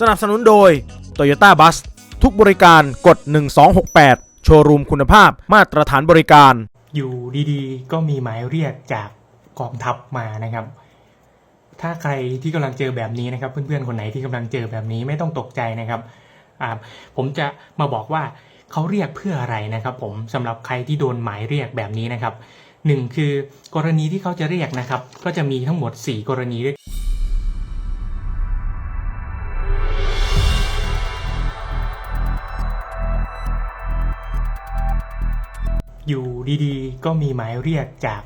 สนับสนุนโดย Toyota Bus ทุกบริการกด 1268 โชว์รูมคุณภาพมาตรฐานบริการ อยู่ดีๆ ก็มีหมายเรียกจากกองทัพมานะครับ ถ้าใครที่กำลังเจอแบบนี้นะครับ เพื่อนๆ คนไหนที่กำลังเจอแบบนี้ไม่ต้องตกใจนะครับ ผมจะมาบอกว่าเขาเรียกเพื่ออะไรนะครับผมสำหรับใครที่โดนหมายเรียกแบบนี้นะครับหนึ่งคือกรณีที่เขาจะเรียกนะครับ ก็จะมีทั้งหมด 4 กรณีด้วย อยู่ดีๆ ก็มีหมายเรียกจาก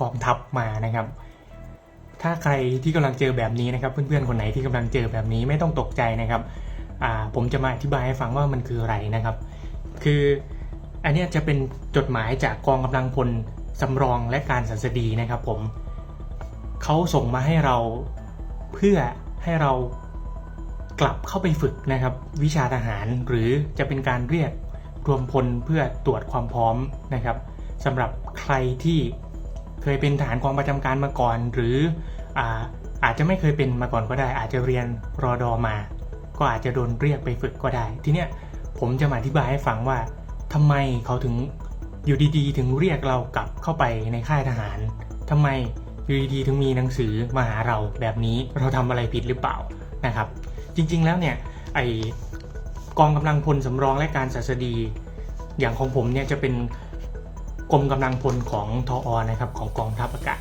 กองทัพมานะครับ ถ้าใครที่กำลังเจอแบบนี้นะครับ เพื่อนๆคนไหนที่กำลังเจอแบบนี้ไม่ต้องตกใจนะครับผมจะมาอธิบายให้ฟังว่ามันคืออะไรนะครับ คืออันนี้จะเป็นจดหมายจากกองกำลังพลสำรองและการสัสดีนะครับ ผมเขาส่งมาให้เราเพื่อให้เรากลับเข้าไปฝึกนะครับ วิชาทหารหรือจะเป็นการเรียก รวมพลเพื่อตรวจความพร้อมนะครับสำหรับใครที่เคยเป็นทหารกองประจำการมาก่อน หรืออาอาจจะไม่เคยเป็นมาก่อนก็ได้ อาจจะเรียนรอดอมา ก็อาจจะโดนเรียกไปฝึกก็ได้ ทีเนี้ยผมจะมาอธิบายให้ฟังว่าทำไมเขาถึงอยู่ดีๆ ถึงเรียกเรากลับเข้าไปในค่ายทหารทำไมอยู่ดีๆถึงมีหนังสือมาหาเราแบบนี้เราทำอะไรผิดหรือเปล่านะครับ จริงๆแล้วเนี่ยไอ กองกำลังพลสำรองและการสัสดี อย่างของผมเนี่ยจะเป็นกรมกำลังพลของทออนะครับของกองทัพอากาศ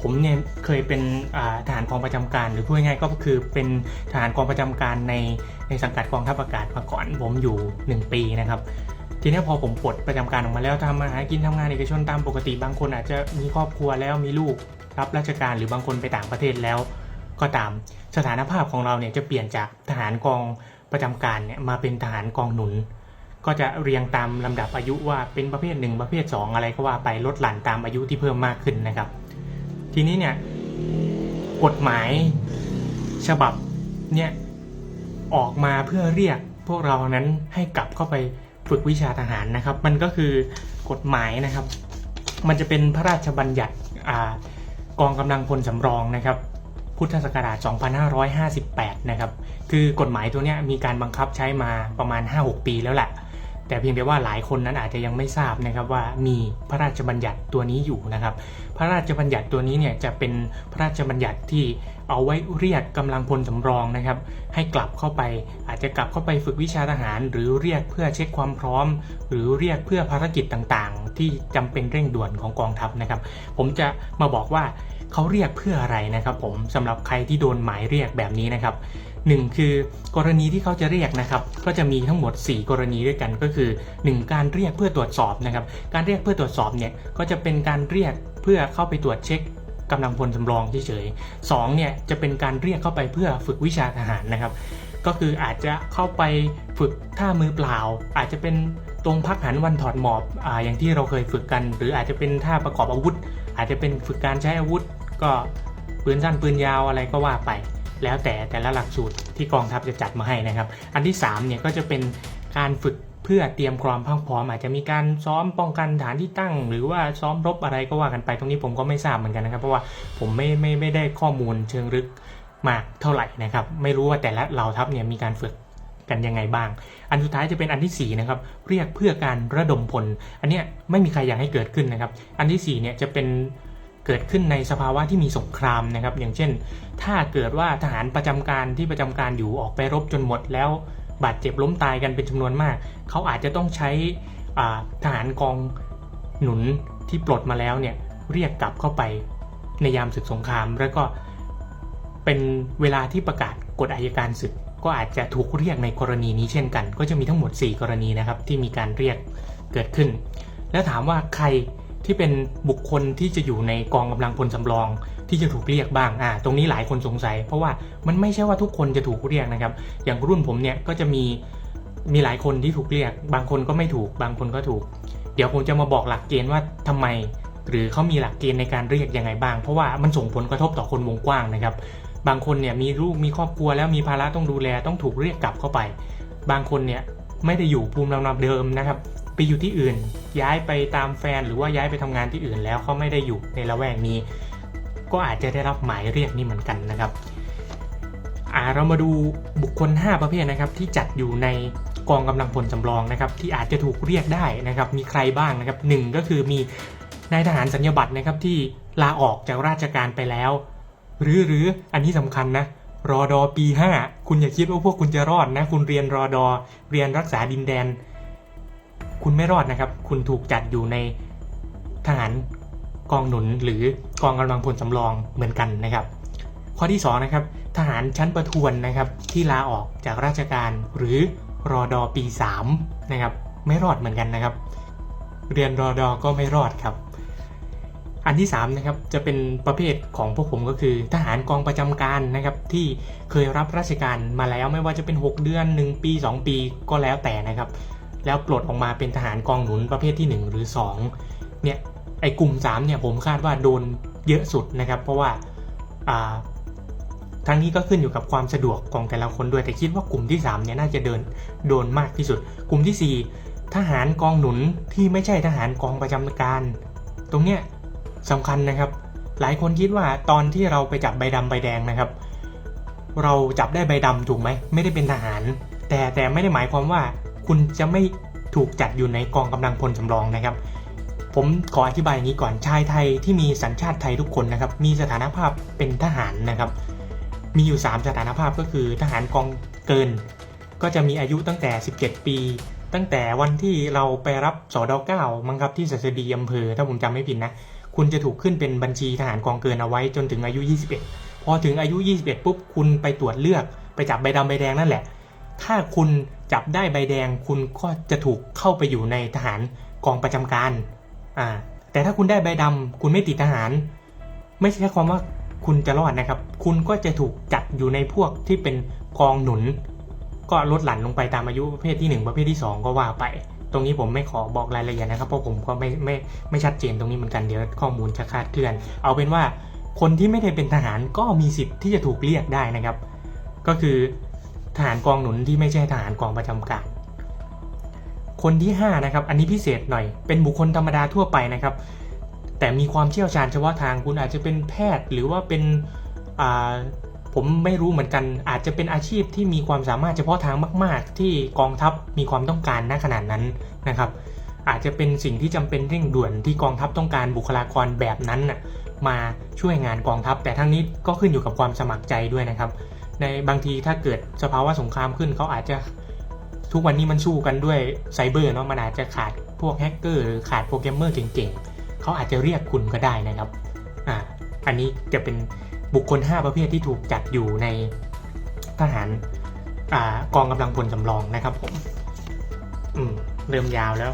ผมเนี่ยเคยเป็นอ่าทหารกองประจำการ หรือพูดง่ายๆก็คือเป็นทหารกองประจำการในในสังกัดกองทัพอากาศมาก่อนผมอยู่ 1 ปีนะครับทีนี้พอผมปลดประจำการออกมาแล้วทำมาหากินทำงานเอกชนตามปกติบางคนอาจจะมีครอบครัวแล้วมีลูกรับราชการหรือบางคนไปต่างประเทศแล้ว ก็ตามสถานภาพของเราเนี่ยจะเปลี่ยนจากทหารกอง ประจำการเนี่ยมาเป็นทหารกองหนุน ก็จะเรียงตามลำดับอายุว่าเป็นประเภทหนึ่งประเภท 2 อะไรก็ว่าไปลดหลั่นตามอายุที่เพิ่มมากขึ้นนะครับ ทีนี้เนี่ยกฎหมายฉบับเนี่ยออกมาเพื่อเรียกพวกเรานั้นให้กลับเข้าไปฝึกวิชาทหารนะครับ มันก็คือกฎหมายนะครับ มันจะเป็นพระราชบัญญัติอกองกำลังพลสำรองนะครับ พุทธศักราช 2558 นะครับ คือกฎหมายตัวนี้มีการบังคับใช้มาประมาณ 5-6 ปีแล้วแหละแต่เพียงแต่ว่าหลายคนนั้นอาจจะยังไม่ทราบนะครับว่ามีพระราชบัญญัติตัวนี้อยู่นะครับ พระราชบัญญัติตัวนี้เนี่ยจะเป็นพระราชบัญญัติที่เอาไว้เรียกกำลังพลสำรองนะครับ ให้กลับเข้าไปอาจจะกลับเข้าไปฝึกวิชาทหาร หรือเรียกเพื่อเช็คความพร้อม หรือเรียกเพื่อภารกิจต่างๆ ที่จำเป็นเร่งด่วนของกองทัพนะครับ ผมจะมาบอกว่าเขาเรียกเพื่ออะไรนะครับ ผมสำหรับใครที่โดนหมายเรียกแบบนี้นะครับ หนึ่งคือกรณีที่เขาจะเรียกนะครับ ก็จะมีทั้งหมด 4 กรณีด้วยกันก็คือ 1 การเรียกเพื่อตรวจสอบนะครับ การเรียกเพื่อตรวจสอบเนี่ยก็จะเป็นการเรียกเพื่อเข้าไปตรวจเช็คกำลังพลสำรองเฉยๆสองเนี่ยจะเป็นการเรียกเข้าไปเพื่อฝึกวิชาทหารนะครับ ก็คืออาจจะเข้าไปฝึกท่ามือเปล่า อาจจะเป็นตรงพักหันวันถอดหมอบอ่าอย่างที่เราเคยฝึกกัน หรืออาจจะเป็นท่าประกอบอาวุธ อาจจะเป็นฝึกการใช้อาวุธ ก็ปืนสั้นปืนยาวอะไรก็ว่าไป แล้วแต่แต่ละหลักสูตรที่กองทัพจะจัดมาให้นะครับ อันที่3เนี่ยก็จะเป็นการฝึกเพื่อเตรียมความพร้อมอาจจะมีการซ้อมป้องกันฐานที่ตั้ง หรือว่าซ้อมรบอะไรก็ว่ากันไปตรงนี้ผมก็ไม่ทราบเหมือนกันนะครับ เพราะว่าผมไม่ไม่ไม่ได้ข้อมูลเชิงลึกมากเท่าไหร่นะครับ ไม่รู้ว่าแต่ละเหล่าทัพเนี่ยมีการฝึกกันยังไงบ้าง อันสุดท้ายจะเป็นอันที่สี่นะครับ เรียกเพื่อการระดมพล อันเนี้ยไม่มีใครอยากให้เกิดขึ้นนะครับ อันที่สี่เนี่ยจะเป็น เกิดขึ้นในสภาวะที่มีสงครามนะครับ อย่างเช่น ถ้าเกิดว่าทหารประจำการที่ประจำการอยู่ออกไปรบจนหมด แล้วบาดเจ็บล้มตายกันเป็นจำนวนมาก เขาอาจจะต้องใช้ทหารกองหนุนที่ปลดมาแล้วเนี่ยเรียกกลับเข้าไปในยามศึกสงคราม แล้วก็เป็นเวลาที่ประกาศกฎอัยการศึก ก็อาจจะถูกเรียกในกรณีนี้เช่นกัน ก็จะมีทั้งหมด 4 กรณีนะครับที่มีการเรียกเกิดขึ้น แล้วถามว่าใคร ที่เป็นบุคคลที่จะอยู่ในกองกำลังพลสำรอง ที่จะถูกเรียกบ้างอ่าตรงนี้หลายคนสงสัย เพราะว่ามันไม่ใช่ว่าทุกคนจะถูกเรียกนะครับ อย่างรุ่นผมเนี่ยก็จะมีมีหลายคนที่ถูกเรียก บางคนก็ไม่ถูก บางคนก็ถูก เดี๋ยวผมจะมาบอกหลักเกณฑ์ว่าทำไม หรือเขามีหลักเกณฑ์ในการเรียกยังไงบ้าง เพราะว่ามันส่งผลกระทบต่อคนวงกว้างนะครับ บางคนเนี่ยมีลูกมีครอบครัวแล้วมีภาระต้องดูแลต้องถูกเรียกกลับเข้าไป บางคนเนี่ยไม่ได้อยู่ภูมิลำเนาเดิมนะครับ ไปอยู่ที่อื่น ย้ายไปตามแฟนหรือว่าย้ายไปทำงานที่อื่นแล้วเขาไม่ได้อยู่ในละแวกนี้ ก็อาจจะได้รับหมายเรียกนี้เหมือนกันนะครับอ่าเรามาดูบุคคล 5 ประเภทนะครับที่จัดอยู่ในกองกำลังพลสำรองนะครับที่อาจจะถูกเรียกได้นะครับมีใครบ้างนะครับหนึ่งก็คือมีนายทหารสัญญาบัตรนะครับที่ลาออกจากราชการไปแล้ว หรือหรืออันนี้สำคัญนะรอดอปี 5 คุณอย่าคิดว่าพวกคุณจะรอดนะ คุณเรียนรอดอเรียนรักษาดินแดน คุณไม่รอดนะครับ คุณถูกจัดอยู่ในทหารกองหนุนหรือกองกำลังพลสำรองเหมือนกันนะครับ ข้อที่2นะครับทหารชั้นประทวนนะครับที่ลาออกจากราชการหรือรอดอปี3นะครับไม่รอดเหมือนกันนะครับ เรียนรอดอก็ไม่รอดครับ อันที่3นะครับจะเป็นประเภทของพวกผมก็คือ ทหารกองประจำการนะครับที่เคยรับราชการมาแล้วไม่ว่าจะเป็น 6 เดือน 1 ปี 2 ปีก็แล้วแต่นะครับ แล้วปลดออกมาเป็นทหารกองหนุนประเภทที่ 1 หรือ 2 เนี่ยไอ้กลุ่ม3เนี่ยผมคาดว่าโดนเยอะสุดนะครับ เพราะว่าทั้งนี้ก็ขึ้นอยู่กับความสะดวกของแต่ละคนด้วยแต่คิดว่ากลุ่มที่3เนี่ยน่าจะเดินโดนมากที่สุด กลุ่มทีสี่4 ทหารกองหนุนที่ไม่ใช่ทหารกองประจำการ ตรงเนี้ยสำคัญนะครับ หลายคนคิดว่าตอนที่เราไปจับใบดำใบแดงนะครับ เราจับได้ใบดำถูกไหมไม่ได้เป็นทหาร แต่แต่ไม่ได้หมายความว่า คุณจะไม่ถูกจัดอยู่ในกองกำลังพลสำรองนะครับ ผมขออธิบายอย่างนี้ก่อนชายไทยที่มีสัญชาติไทยทุกคนนะครับ มีสถานภาพเป็นทหารนะครับ มีอยู่ 3 สถานภาพก็คือทหารกองเกิน ก็จะมีอายุตั้งแต่ 17 ปี ตั้งแต่วันที่เราไปรับสอดเก้ามั้งครับที่สัสดีอำเภอถ้าผมจำไม่ผิดนะคุณจะถูกขึ้นเป็นบัญชีทหารกองเกินเอาไว้จนถึงอายุ 21 พอถึงอายุ 21 ปุ๊บ คุณไปตรวจเลือกไปจับใบดำใบแดงนั่นแหละ ถ้าคุณ จับได้ใบแดงคุณก็จะถูกเข้าไปอยู่ในทหารกองประจำการอ่าแต่ถ้าคุณได้ใบดำคุณไม่ติดทหาร ไม่ใช่ความว่าคุณจะรอดนะครับ คุณก็จะถูกจัดอยู่ในพวกที่เป็นกองหนุน ก็ลดหลั่นลงไปตามอายุประเภทที่ 1 ประเภทที่ 2 ก็ว่าไป ตรงนี้ผมไม่ขอบอกรายละเอียดนะครับ เพราะผมก็ไม่ไม่ไม่ชัดเจนตรงนี้เหมือนกันเดี๋ยวข้อมูลจะคลาดเคลื่อน เอาเป็นว่าคนที่ไม่ได้เป็นทหารก็มีสิทธิ์ที่จะถูกเรียกได้นะครับ ก็คือ ทหารกองหนุนที่ไม่ใช่ทหารกองประจำการ คนที่5นะครับอันนี้พิเศษหน่อย เป็นบุคคลธรรมดาทั่วไปนะครับ แต่มีความเชี่ยวชาญเฉพาะทางคุณอาจจะเป็นแพทย์หรือว่าเป็นผมไม่รู้เหมือนกัน อาจจะเป็นอาชีพที่มีความสามารถเฉพาะทางมาก ๆ ที่กองทัพมีความต้องการณขนาดนั้นนะครับ อาจจะเป็นสิ่งที่จำเป็นเร่งด่วนที่กองทัพต้องการบุคลากรแบบนั้นมาช่วยงานกองทัพ แต่ทั้งนี้ก็ขึ้นอยู่กับความสมัครใจด้วยนะครับ ในบางทีถ้าเกิดสภาวะสงครามขึ้นเขาอาจจะทุกวันนี้มันสู้กันด้วยไซเบอร์เนาะมันอาจจะขาดพวกแฮกเกอร์หรือขาดโปรแกรมเมอร์เก่งๆเขาอาจจะเรียกคุณก็ได้นะครับอ่าอันนี้จะเป็นบุคคล 5 ประเภทที่ถูกจัดอยู่ในทหารอ่ากองกำลังพลสำรองนะครับผมอืมเริ่มยาวแล้ว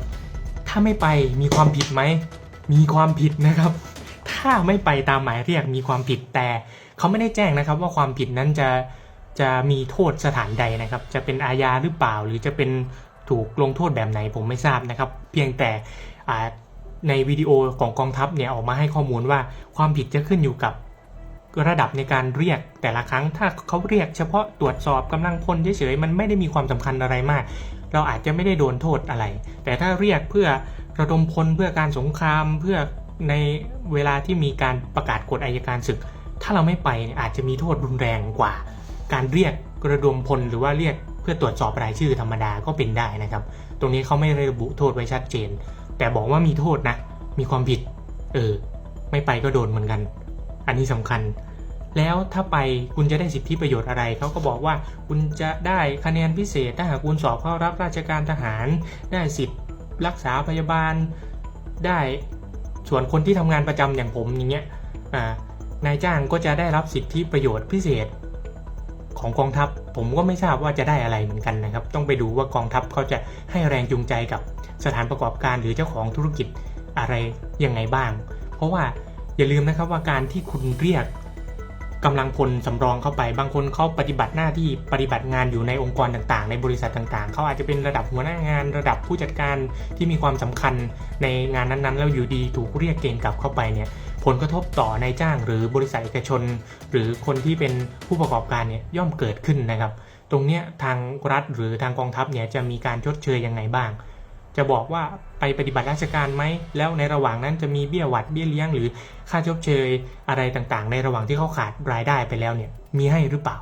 ถ้าไม่ไปมีความผิดไหม มีความผิดนะครับ ถ้าไม่ไปตามหมายเรียกมีความผิดแต่ เขาไม่ได้แจ้งนะครับว่าความผิดนั้นจะจะมีโทษสถานใดนะครับ จะเป็นอาญาหรือเปล่า หรือจะเป็นถูกลงโทษแบบไหนผมไม่ทราบนะครับ เพียงแต่ในวิดีโอของกองทัพเนี่ยออกมาให้ข้อมูลว่าความผิดจะขึ้นอยู่กับระดับในการเรียกแต่ละครั้งถ้าเขาเรียกเฉพาะตรวจสอบกำลังพลเฉยๆมันไม่ได้มีความสำคัญอะไรมาก เราอาจจะไม่ได้โดนโทษอะไร แต่ถ้าเรียกเพื่อระดมพลเพื่อการสงครามเพื่อในเวลาที่มีการประกาศกฎอายการศึก ถ้าเราไม่ไปอาจจะมีโทษรุนแรงกว่า การเรียกกระดมพลหรือว่าเรียกเพื่อตรวจสอบรายชื่อธรรมดาก็เป็นได้นะครับ ตรงนี้เขาไม่ระบุโทษไว้ชัดเจน แต่บอกว่ามีโทษนะ มีความผิด เออ ไม่ไปก็โดนเหมือนกัน อันนี้สำคัญ แล้วถ้าไปคุณจะได้สิทธิประโยชน์อะไร เขาก็บอกว่าคุณจะได้คะแนนพิเศษ ถ้าหากคุณสอบเข้ารับราชการทหาร ได้สิทธิ์รักษาพยาบาล ได้ส่วนคนที่ทำงานประจำอย่างผมอย่างเงี้ย อ่า นายจ้างก็จะได้รับสิทธิประโยชน์พิเศษ ของกองทัพ ผมก็ไม่ทราบว่าจะได้อะไรเหมือนกันนะครับ ต้องไปดูว่ากองทัพเขาจะให้แรงจูงใจกับสถานประกอบการหรือเจ้าของธุรกิจอะไรยังไงบ้าง เพราะว่าอย่าลืมนะครับว่าการที่คุณเรียก กำลังพลสำรองเข้าไป บางคนเขาปฏิบัติหน้าที่ปฏิบัติงานอยู่ในองค์กรต่างๆ ในบริษัทต่างๆ เขาอาจจะเป็นระดับหัวหน้างานระดับผู้จัดการที่มีความสำคัญในงานนั้นๆ แล้วอยู่ดีถูกเรียกเกณฑ์กลับเข้าไปเนี่ยผลกระทบต่อนายจ้างหรือบริษัทเอกชน หรือคนที่เป็นผู้ประกอบการเนี่ยย่อมเกิดขึ้นนะครับ ตรงเนี้ยทางรัฐหรือทางกองทัพเนี่ยจะมีการชดเชยยังไงบ้าง จะบอกว่าไปปฏิบัติราชการไหม แล้วในระหว่างนั้นจะมีเบี้ยหวัดเบี้ยเลี้ยง หรือค่าชดเชยอะไรต่างๆ ในระหว่างที่เขาขาดรายได้ไปแล้วเนี่ยมีให้หรือเปล่า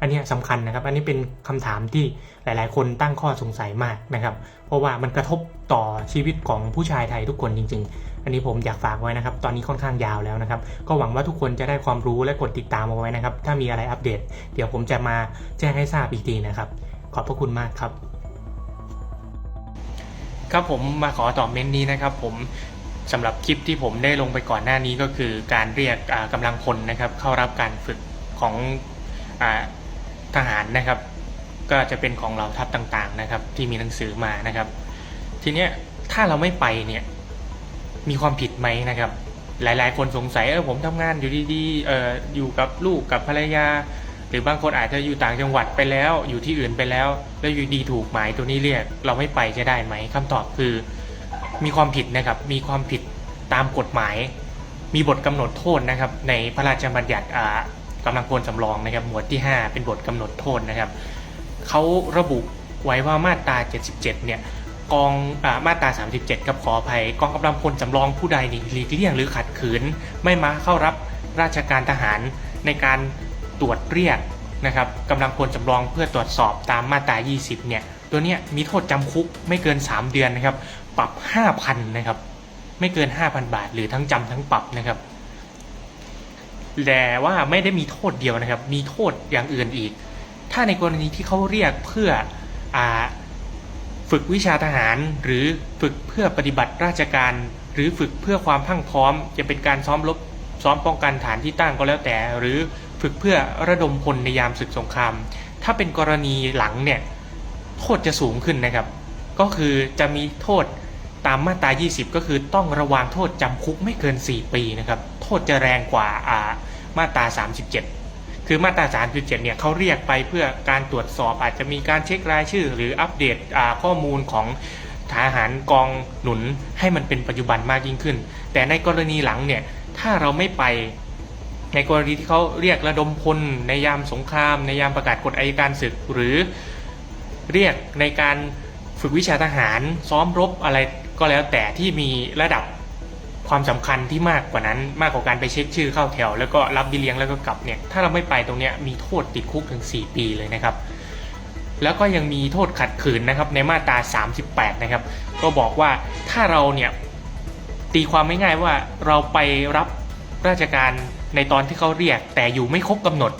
อันนี้ยสำคัญนะครับ อันนี้เป็นคำถามที่หลายๆ คนตั้งข้อสงสัยมากนะครับ เพราะว่ามันกระทบต่อชีวิตของผู้ชายไทยทุกคนจริง ๆ อันนี้ผมอยากฝากไว้นะครับ ตอนนี้ค่อนข้างยาวแล้วนะครับ ก็หวังว่าทุกคนจะได้ความรู้และกดติดตามเอาไว้นะครับ ถ้ามีอะไรอัปเดต เดี๋ยวผมจะมาแจ้งให้ทราบอีกทีนะครับ ขอบพระคุณมากครับ ครับผมมาขอตอบเมนต์นี้นะครับผมสำหรับคลิปที่ผมได้ลงไปก่อนหน้านี้ก็คือการเรียกอ่ากำลังพลนะครับ เข้ารับการฝึกของอทหารนะครับ ก็จะเป็นของเหล่าทัพต่างๆนะครับ ที่มีหนังสือมานะครับ ทีเนี้ยถ้าเราไม่ไปเนี่ยมีความผิดไหมนะครับ หลายๆ คนสงสัยเออผมทำงานอยู่ดีๆเอออยู่กับลูกกับภรรยา หรือบางคนอาจจะอยู่ต่างจังหวัดไปแล้วอยู่ที่อื่นไปแล้ว แล้วอยู่ดีถูกหมายตัวนี้เรียก เราไม่ไปจะได้ไหมคำตอบคือ มีความผิดนะครับ มีความผิดตามกฎหมาย มีบทกำหนดโทษนะครับ ในพระราชบัญญัติอ่ากำลังพลสำรองนะครับ หมวดที่ 5 เป็นบทกำหนดโทษนะครับเขาระบุไว้ว่ามาตรา 77 เนี่ยกองอามาตรา 37 กับขออภัย กองกำลังพลสำรองผู้ใดหลีกเลี่ยงหรือขัดขืน ไม่มาเข้ารับราชการทหารในการ ตรวจเรียกนะครับกำลังพลสำรองเพื่อตรวจสอบตามมาตรา 20 เนี่ย ตัวเนี้ยมีโทษจำคุกไม่เกิน 3 เดือนนะครับ ปรับ 5,000 นะครับ ไม่เกิน 5,000 บาท หรือทั้งจำทั้งปรับนะครับ แต่ว่าไม่ได้มีโทษเดียวนะครับ มีโทษอย่างอื่นอีก ถ้าในกรณีที่เขาเรียกเพื่ออฝึกวิชาทหาร หรือฝึกเพื่อปฏิบัติราชการ หรือฝึกเพื่อความพั่งพร้อม จะเป็นการซ้อมรบซ้อมป้องกันฐานที่ตั้งก็แล้วแต่ หรือ ฝึกเพื่อระดมพลในยามศึกสงคราม ถ้าเป็นกรณีหลังเนี่ยโทษจะสูงขึ้นนะครับ ก็คือจะมีโทษตามมาตรา 20 ก็คือต้องระวางโทษจำคุกไม่เกิน 4 ปีนะครับ โทษจะแรงกว่าอ่ามาตรา 37 คือมาตรา 37 เนี่ยเขาเรียกไปเพื่อการตรวจสอบอาจจะมีการเช็ครายชื่อ หรืออัปเดตอ่าข้อมูลของทหารกองหนุนให้มันเป็นปัจจุบันมากยิ่งขึ้น แต่ในกรณีหลังเนี่ย ถ้าเราไม่ไป ในกรณีที่เขาเรียกระดมพลในยามสงคราม ในยามประกาศกฎอัยการศึก หรือเรียกในการฝึกวิชาทหารซ้อมรบอะไรก็แล้วแต่ที่มีระดับความสำคัญที่มากกว่านั้นมากกว่าการไปเช็คชื่อเข้าแถว แล้วก็รับบิเลี้ยงแล้วก็กลับเนี่ยถ้าเราไม่ไปตรงเนี้ยมีโทษติดคุกถึง 4 ปีเลยนะครับ แล้วก็ยังมีโทษขัดขืนนะครับในมาตรา 38 นะครับ ก็บอกว่าถ้าเราเนี่ยตีความไม่ง่ายว่าเราไปรับราชการ ในตอนที่เขาเรียกแต่อยู่ไม่ครบกำหนด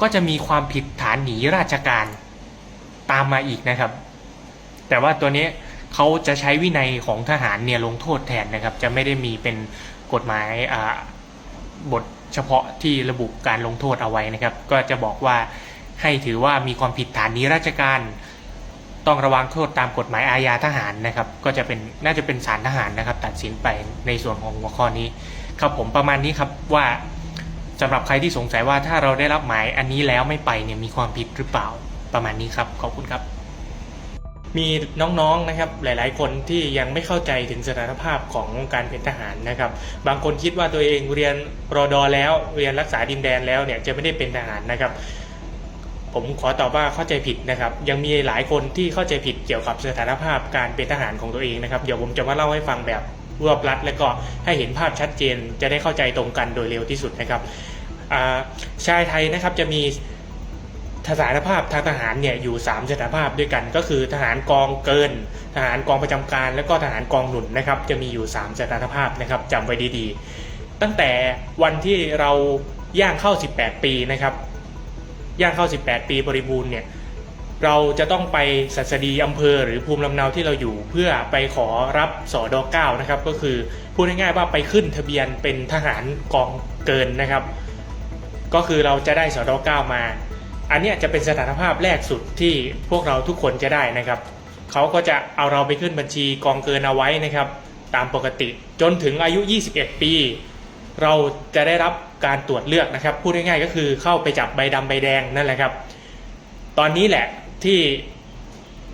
ก็จะมีความผิดฐานหนีราชการตามมาอีกนะครับ แต่ว่าตัวนี้เขาจะใช้วินัยของทหารเนี่ยลงโทษแทนนะครับ จะไม่ได้มีเป็นกฎหมายบทเฉพาะที่ระบุการลงโทษเอาไว้นะครับ ก็จะบอกว่าให้ถือว่ามีความผิดฐานหนี้ราชการ ต้องระวังโทษตามกฎหมายอาญาทหารนะครับ ก็จะเป็นน่าจะเป็นศาลทหารนะครับ ตัดสินไปในส่วนของหัวข้อนี้ ครับผมประมาณนี้ครับว่าสำหรับใครที่สงสัยว่าถ้าเราได้รับหมายอันนี้แล้วไม่ไปเนี่ยมีความผิดหรือเปล่าประมาณนี้ครับขอบคุณครับ มีน้องๆนะครับหลาย ๆ คนที่ยังไม่เข้าใจถึงสถานภาพของการเป็นทหารนะครับ บางคนคิดว่าตัวเองเรียนรอดอแล้วเรียนรักษาดินแดนแล้วเนี่ยจะไม่ได้เป็นทหารนะครับผมขอตอบว่าเข้าใจผิดนะครับ ยังมีหลายคนที่เข้าใจผิดเกี่ยวกับสถานภาพการเป็นทหารของตัวเองนะครับ เดี๋ยวผมจะมาเล่าให้ฟังแบบ รวบรัด และก็ให้เห็นภาพชัดเจนจะได้เข้าใจตรงกันโดยเร็วที่สุดนะครับชายไทยนะครับจะมีสถานภาพทางทหารเนี่ยอยู่ 3 สถานภาพด้วยกัน ก็คือทหารกองเกิน ทหารกองประจำการ และก็ทหารกองหนุนนะครับจะมีอยู่ 3 สถานภาพนะครับจำไว้ดีๆ ตั้งแต่วันที่เราย่างเข้า 18 ปีนะครับย่างเข้า 18 ปีบริบูรณ์เนี่ย เราจะต้องไปสัสดีอำเภอหรือภูมิลำเนาที่เราอยู่ เพื่อไปขอรับสอดอ9นะครับก็คือพูดง่ายๆว่าไปขึ้นทะเบียนเป็นทหารกองเกินนะครับ ก็คือเราจะได้สอดอ9มา อันนี้จะเป็นสถานภาพแรกสุดที่พวกเราทุกคนจะได้นะครับเขาก็จะเอาเราไปขึ้นบัญชีกองเกินเอาไว้นะครับ ตามปกติจนถึงอายุ 21 ปี เราจะได้รับการตรวจเลือกนะครับ พูดง่ายๆก็คือเข้าไปจับใบดำใบแดงนั่นแหละครับ ตอนนี้แหละ ที่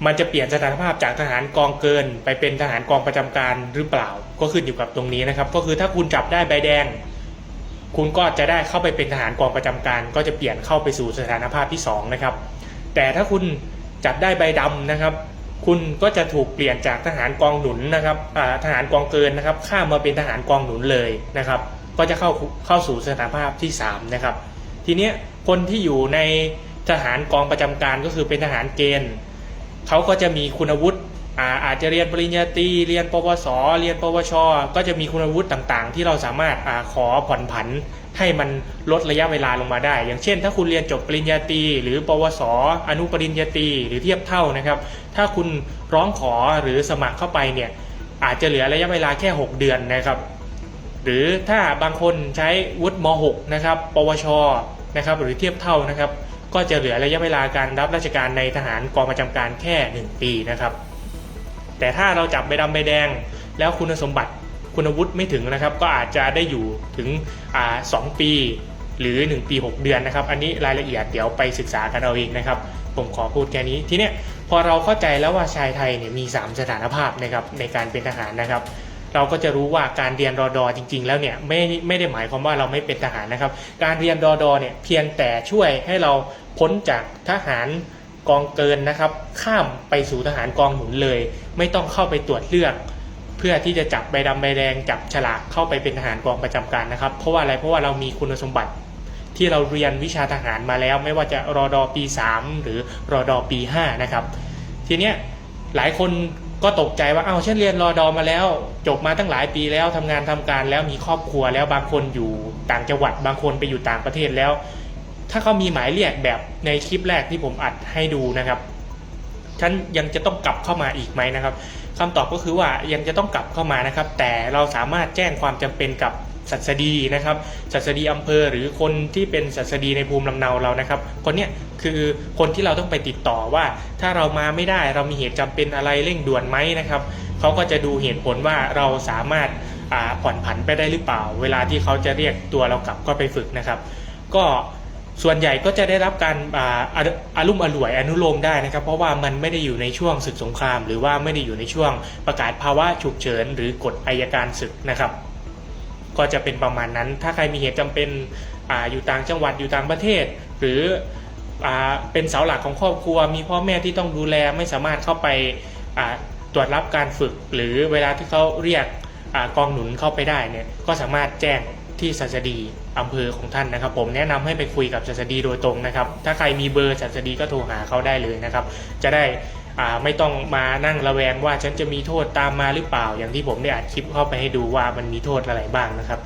มันจะเปลี่ยนสถานภาพจากทหารกองเกิน ไปเป็นทหารกองประจำการหรือเปล่า ก็ขึ้นอยู่กับตรงนี้นะครับ ก็คือถ้าคุณจับได้ใบแดง คุณก็จะได้เข้าไปเป็นทหารกองประจำการ ก็จะเปลี่ยนเข้าไปสู่สถานภาพที่สองนะครับแต่ถ้าคุณจับได้ใบดำนะครับ คุณก็จะถูกเปลี่ยนจากทหารกองหนุนนะครับทหารกองเกินนะครับ ข้ามมาเป็นทหารกองหนุนเลยนะครับ ก็จะเข้าเข้าสู่สถานภาพที่3นะครับทีนี้คนที่อยู่ใน ทหารกองประจำการก็คือเป็นทหารเกณฑ์เขาก็จะมีคุณวุฒิอาอาจจะเรียนปริญญาตรีเรียนปวส เรียน ปวช ก็จะมีคุณวุฒิต่างๆ ที่เราสามารถอาขอผ่อนผันให้มันลดระยะเวลาลงมาได้ อย่างเช่น ถ้าคุณเรียนจบปริญญาตรีหรือ ปวส อนุปริญญาตรีหรือเทียบเท่านะครับ ถ้าคุณร้องขอหรือสมัครเข้าไปเนี่ยอาจจะเหลือระยะเวลาแค่ 6 เดือนนะครับ หรือถ้าบางคนใช้วุฒิม .6 นะครับ ปวช นะครับหรือเทียบเท่านะครับ ก็จะเหลือระยะเวลาการรับราชการในทหารกองประจำการแค่ 1 ปีนะครับ แต่ถ้าเราจับใบดำใบแดง แล้วคุณสมบัติคุณวุฒิไม่ถึงนะครับ ก็อาจจะได้อยู่ถึงอ่าสองปี หรือ 1 ปี 6 เดือนนะครับ อันนี้รายละเอียดเดี๋ยวไปศึกษากันเอาเองนะครับ ผมขอพูดแค่นี้ทีเนี้ยพอเราเข้าใจแล้วว่าชายไทยเนี่ยมี 3 สถานภาพนะครับในการเป็นทหารนะครับ เราก็จะรู้ว่าการเรียนรอดอจริง ๆ แล้วเนี่ยไม่ไม่ได้หมายความว่าเราไม่เป็นทหารนะครับ การเรียนรอดอเนี่ยเพียงแต่ช่วยให้เราพ้นจากทหารกองเกินนะครับ ข้ามไปสู่ทหารกองหนุนเลย ไม่ต้องเข้าไปตรวจเลือก เพื่อที่จะจับใบดำใบแดงจับฉลากเข้าไปเป็นทหารกองประจำการนะครับ เพราะว่าอะไรเพราะว่าเรามีคุณสมบัติที่เราเรียนวิชาทหารมาแล้ว ไม่ว่าจะรอดอปี 3 หรือรอดอปี5นะครับทีเนี้ยหลายคน ก็ตกใจว่าเอ้าฉันเรียนรอดอมาแล้ว จบมาตั้งหลายปีแล้วทำงานทำการแล้วมีครอบครัวแล้วบางคนอยู่ต่างจังหวัดบางคนไปอยู่ต่างประเทศแล้ว ถ้าเขามีหมายเรียกแบบในคลิปแรกที่ผมอัดให้ดูนะครับฉันยังจะต้องกลับเข้ามาอีกไหมนะครับคำตอบก็คือว่ายังจะต้องกลับเข้ามานะครับ แต่เราสามารถแจ้งความจำเป็นกับ สัสดีนะครับสัสดีอำเภอหรือคนที่เป็นสัสดีในภูมิลำเนาเรานะครับ คนเนี้ยคือคนที่เราต้องไปติดต่อว่า ถ้าเรามาไม่ได้เรามีเหตุจำเป็นอะไรเร่งด่วนไหมนะครับเขาก็จะดูเหตุผลว่าเราสามารถอ่าผ่อนผันไปได้หรือเปล่า เวลาที่เขาจะเรียกตัวเรากลับก็ไปฝึกนะครับ ก็ส่วนใหญ่ก็จะได้รับการอ่าอาอารุ่มอร่วยอนุโลมได้นะครับ เพราะว่ามันไม่ได้อยู่ในช่วงศึกสงคราม หรือว่าไม่ได้อยู่ในช่วงประกาศภาวะฉุกเฉินหรือกฎอายการศึกนะครับ ก็จะเป็นประมาณนั้น ถ้าใครมีเหตุจำเป็นออยู่ต่างจังหวัดอยู่ต่างประเทศ หรืออเป็นเสาหลักของครอบครัว มีพ่อแม่ที่ต้องดูแลไม่สามารถเข้าไปตรวจรับการฝึก หรือเวลาที่เขาเรียกอกองหนุนเข้าไปได้เนี่ยก็สามารถแจ้งที่สัสดีอำเภอของท่านนะครับ ผมแนะนำให้ไปคุยกับสัสดีโดยตรงนะครับ ถ้าใครมีเบอร์สัสดีก็โทรหาเขาได้เลยนะครับ จะได้ ไม่ต้องมานั่งระแวงว่าฉันจะมีโทษตามมาหรือเปล่า อย่างที่ผมได้อัดคลิปเข้าไปให้ดูว่ามันมีโทษอะไรบ้างนะครับ